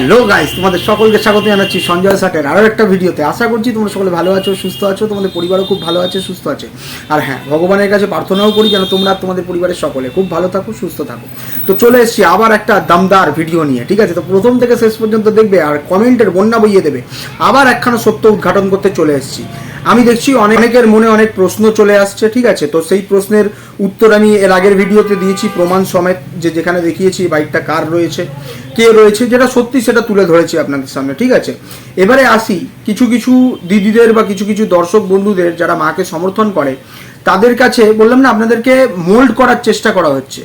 Hello guys তোমাদের সকলকে স্বাগত জানাচ্ছি সঞ্জয় সাটের আরও একটা ভিডিওতে। আশা করছি তোমরা সকলে ভালো আছো, সুস্থ আছো, তোমাদের পরিবারও খুব ভালো আছে, সুস্থ আছে। আর হ্যাঁ ভগবানের কাছে প্রার্থনাও করি যেন তোমরা, তোমাদের পরিবারের সকলে খুব ভালো থাকো, সুস্থ থাকো। তো চলে এসেছি আবার একটা দামদার ভিডিও নিয়ে, ঠিক আছে? তো প্রথম থেকে শেষ পর্যন্ত দেখবে আর কমেন্টের বন্যা বইয়ে দেবে। আবার একখানা সত্য উদ্ঘাটন করতে চলে এসেছি। আমি দেখছি অনেকের মনে অনেক প্রশ্ন চলে আসছে, ঠিক আছে? তো সেই প্রশ্নের উত্তর আমি এর আগের ভিডিওতে দিয়েছি। প্রমাণ সমেত যে যেখানে দেখিয়েছি, বাইকটা কার রয়েছে? কে রয়েছে, যেটা সত্যি সেটা তুলে ধরেছি আপনাদের সামনে, ঠিক আছে? এবারে আসি, কিছু কিছু দিদিদের বা কিছু কিছু দর্শক বন্ধুদের যারা মাকে সমর্থন করে, তাদের কাছে বললাম না, আপনাদেরকে মোল্ড করার চেষ্টা করা হচ্ছে।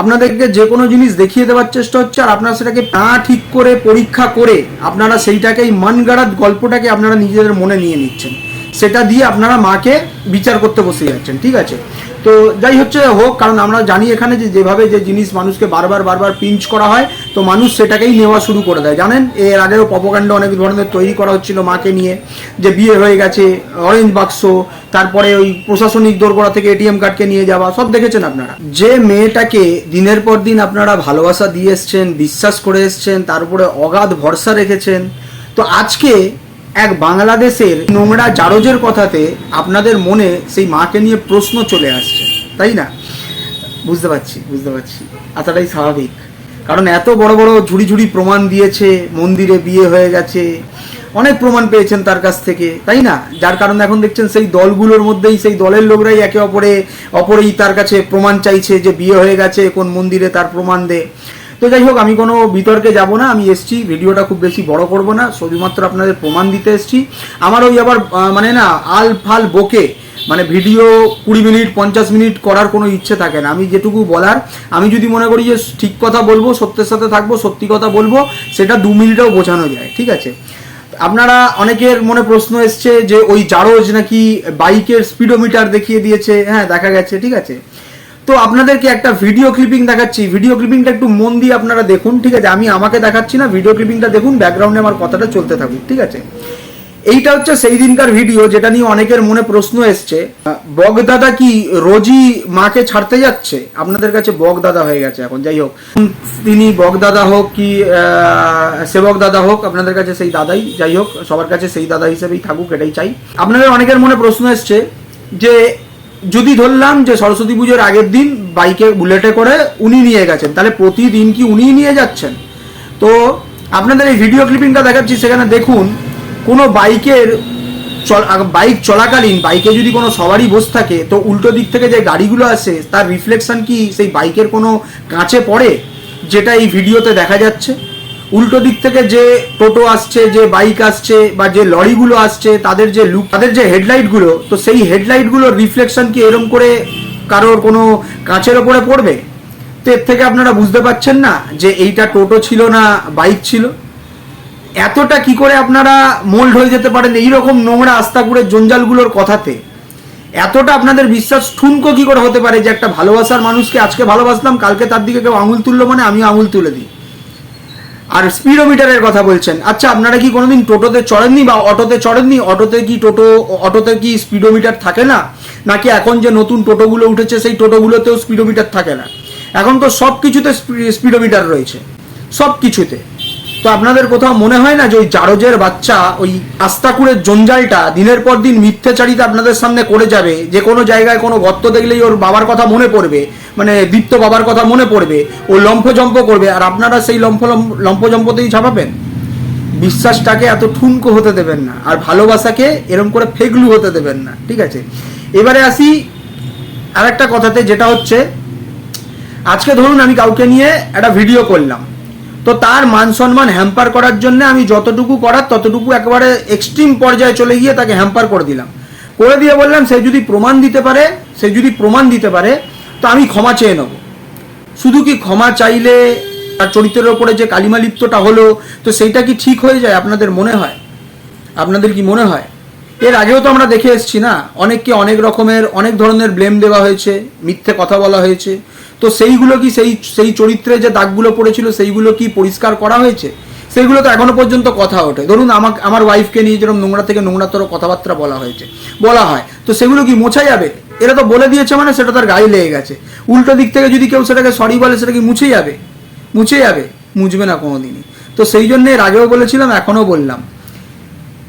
আপনাদেরকে যে কোনো জিনিস দেখিয়ে দেওয়ার চেষ্টা হচ্ছে, আর আপনারা সেটাকে না ঠিক করে পরীক্ষা করে, আপনারা সেইটাকেই মন গাড়াত গল্পটাকে আপনারা নিজেদের মনে নিয়ে নিচ্ছেন। সেটা দিয়ে আপনারা মাকে বিচার করতে বসে যাচ্ছেন, ঠিক আছে? তো যাই হচ্ছে হোক, কারণ আমরা জানি এখানে যে যেভাবে যে জিনিস মানুষকে বারবার বারবার পিঞ্চ করা হয়, তো মানুষ সেটাকেই নেওয়া শুরু করে দেয়। জানেন? এর আগেও পপকাণ্ড অনেক ধরনের তৈরি করা হচ্ছিল মাকে নিয়ে, যে বিয়ে হয়ে গেছে অরেঞ্জ বাক্স তারপরে ওই প্রশাসনিক দোরগোড়া থেকে এটিএম কার্ডকে নিয়ে যাওয়া, সব দেখেছেন আপনারা? যে মেয়েটাকে দিনের পর দিন আপনারা ভালোবাসা দিয়ে এসছেন, বিশ্বাস করে এসছেন, তার উপরে অগাধ ভরসা রেখেছেন, তো আজকে এক বাংলাদেশের নোংরা জারজের কথাতে আপনাদের মনে সেই মাকে নিয়ে প্রশ্ন চলে আসছে, তাই না? বুঝতে পারছি বুঝতে পারছি। এতটাই স্বাভাবিক। কারণ এত বড় বড় ঝুড়ি ঝুড়ি প্রমাণ দিয়েছে, মন্দিরে বিয়ে হয়ে গেছে, অনেক প্রমাণ পেয়েছেন তার কাছ থেকে, তাই না? যার কারণে এখন দেখছেন সেই দলগুলোর মধ্যেই, সেই দলের লোকরাই একে অপরে, অপরেই তার কাছে প্রমাণ চাইছে যে বিয়ে হয়ে গেছে, কোন মন্দিরে তার প্রমাণ দে। তো যাই হোক, আমি কোনো বিতর্কে যাব না, আমি এসছি, ভিডিওটা খুব বেশি বড় করব না, শুধুমাত্র আপনাদের প্রমাণ দিতে এসছি। আমার ওই আবার মানে না, আল ফাল বকে মানে ভিডিও কুড়ি মিনিট, পঞ্চাশ মিনিট করার কোনো ইচ্ছে থাকে না। আমি যেটুকু বলার, আমি যদি মনে করি যে ঠিক কথা বলব, সত্যের সাথে থাকব, সত্যি কথা বলব, সেটা দু মিনিটেও বোঝানো যায়, ঠিক আছে? আপনারা অনেকের মনে প্রশ্ন এসছে যে ওই জারোজ নাকি বাইকের স্পিডোমিটার দেখিয়ে দিয়েছে হ্যাঁ দেখা গেছে, ঠিক আছে? তো আপনাদেরকে একটা ভিডিও ক্লিপিং দেখাচ্ছি। ভিডিও ক্লিপিংটা একটু মন দিয়ে আপনারা দেখুন, ঠিক আছে? আমি আমাকে দেখাচ্ছি না ভিডিও ক্লিপিংটা দেখুন ব্যাকগ্রাউন্ডে আমার কথাটা চলতে থাকুক, ঠিক আছে? এইটা হচ্ছে সেই দিনকার ভিডিও যেটা নিয়ে অনেকের মনে প্রশ্ন এসছে। বগদাদা কি রোজই মাকে ছাড়তে যাচ্ছে? আপনাদের কাছে বগদাদা হয়ে গেছে এখন, যাই হোক। তিনি বগদাদা হোক কি সেবক দাদা হোক, আপনাদের কাছে সেই দাদাই, যাই হোক, সবার কাছে সেই দাদা হিসেবেই থাকুক, এটাই চাই। আপনাদের অনেকের মনে প্রশ্ন এসছে যে যদি ধরলাম যে সরস্বতী পুজোর আগের দিন বাইকে বুলেটে করে উনি নিয়ে গেছেন, তাহলে প্রতিদিন কি উনিই নিয়ে যাচ্ছেন? তো আপনাদের এই ভিডিও ক্লিপিংটা দেখাচ্ছি, সেখানে দেখুন, কোনো বাইকের বাইক চলাকালীন, বাইকে যদি কোনো সবারই বসে থাকে, তো উল্টো দিক থেকে যে গাড়িগুলো আসে, তার রিফ্লেকশন কি সেই বাইকের কোনো কাঁচে পড়ে, যেটা এই ভিডিওতে দেখা যাচ্ছে? উল্টো দিক থেকে যে টোটো আসছে, যে বাইক আসছে বা যে লরিগুলো আসছে, তাদের যে লুক তাদের যে হেডলাইটগুলো, তো সেই হেডলাইটগুলোর রিফ্লেকশন কি এরম করে কারোর কোনো কাঁচের ওপরে পড়বে? তো এর থেকে আপনারা বুঝতে পারছেন না যে এইটা টোটো ছিল না বাইক ছিল। এতটা কি করে আপনারা মোল্ড হয়ে যেতে পারেন এইরকম নোংরা আস্তাকুড়ের জঞ্জালগুলোর কথাতে? এতটা আপনাদের বিশ্বাস ঠুনকো কি করে হতে পারে যে একটা ভালোবাসার মানুষকে আজকে ভালোবাসলাম, কালকে তার দিকে কেউ আঙুল তুললো মানে আমি আঙুল তুলে দিই? আর স্পিডোমিটারের কথা বলছেন। আচ্ছা আপনারা কি কোনোদিন টোটোতে চড়েননি বা অটোতে চড়েননি? অটোতে কি টোটো, অটোতে কি স্পিডোমিটার থাকে না? নাকি এখন যে নতুন টোটোগুলো উঠেছে, সেই টোটোগুলোতেও স্পিডোমিটার থাকে না? এখন তো সব কিছুতে স্পিডোমিটার রয়েছে। সব কিছুতে তো আপনাদের কোথাও মনে হয় না যে ওই জারজের বাচ্চা, ওই আস্তাকুড়ের জঞ্জালটা দিনের পর দিন মিথ্যাচারিতা আপনাদের সামনে করে যাবে? যে কোনো জায়গায় কোনো গর্ত দেখলেই ওর বাবার কথা মনে পড়বে মানে দীপ্ত বাবার কথা মনে পড়বে, ও লম্ফজম্প করবে, আর আপনারা সেই লম্ফ লম্ফজম্পতেই ঝাপাবেন। বিশ্বাসটাকে এত ঠুনকো হতে দেবেন না, আর ভালোবাসাকে এরম করে ফেগলু হতে দেবেন না, ঠিক আছে? এবারে আসি আর একটা কথাতে, যেটা হচ্ছে, আজকে ধরুন আমি কাউকে নিয়ে একটা ভিডিও করলাম। তো তার মান সম্মান হ্যাম্পার করার জন্য আমি যতটুকু করার ততটুকু একেবারে এক্সট্রিম পর্যায়ে চলে গিয়ে তাকে হ্যাম্পার করে দিলাম। করে দিয়ে বললাম, সে যদি প্রমাণ দিতে পারে, সে যদি প্রমাণ দিতে পারে, তো আমি ক্ষমা চেয়ে নেব। শুধু কি ক্ষমা চাইলে তার চরিত্রের ওপরে যে কালিমা লিপ্তটা হলো, তো সেইটা কি ঠিক হয়ে যায় আপনাদের মনে হয়? আপনাদের কি মনে হয়? এর আগেও তো আমরা দেখে এসেছি না? অনেককে অনেক রকমের, অনেক ধরনের ব্লেম দেওয়া হয়েছে, মিথ্যে কথা বলা হয়েছে। তো সেইগুলো কি সেই সেই চরিত্রে যে দাগগুলো পড়েছিল, সেইগুলো কি পরিষ্কার করা হয়েছে? সেইগুলো তো এখনও পর্যন্ত কথা ওঠে। ধরুন আমাকে, আমার ওয়াইফকে নিয়ে যেরকম নোংরা থেকে নোংরাতর কথাবার্তা বলা হয়েছে, বলা হয়। তো সেগুলো কি মোছা যাবে? এরা তো বলে দিয়েছে মানে সেটা তার গায়ে লেগে গেছে। উল্টো দিক থেকে যদি কেউ সেটাকে সরি বলে, সেটা কি মুছে যাবে? মুছে যাবে, মুছবে না কোনোদিনই। তো সেই জন্য এর আগেও বলেছিলাম এখনও বললাম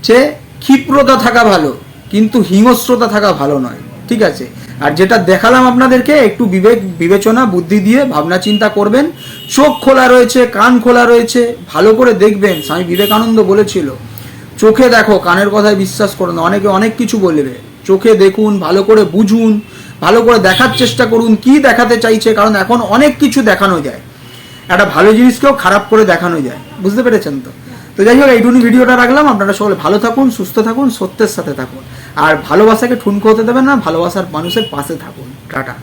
যে ক্ষিপ্রতা থাকা ভালো, কিন্তু হিংস্রতা থাকা ভালো নয়, ঠিক আছে? আর যেটা দেখালাম আপনাদেরকে, একটু বিবেক, বিবেচনা, বুদ্ধি দিয়ে ভাবনা চিন্তা করবেন, চোখ খোলা রয়েছে, কান খোলা রয়েছে, ভালো করে দেখবেন, স্বামী বিবেকানন্দ বলেছিল, চোখে দেখো, কানের কথায় বিশ্বাস করো না। অনেকে অনেক কিছু বলবে, চোখে দেখুন, ভালো করে বুঝুন, ভালো করে দেখার চেষ্টা করুন, কি দেখাতে চাইছে? কারণ এখন অনেক কিছু দেখানো যায়। একটা ভালো জিনিসকেও খারাপ করে দেখানো যায়, বুঝতে পেরেছেন তো? তো যাই হোক এইটুকু ভিডিওটা রাখলাম। আপনারা সকলে ভালো থাকুন, সুস্থ থাকুন, সত্যের সাথে থাকুন। আর ভালোবাসাকে ঠুনকো হতে দেবেন না, ভালোবাসার মানুষের পাশে থাকুন। টাটা।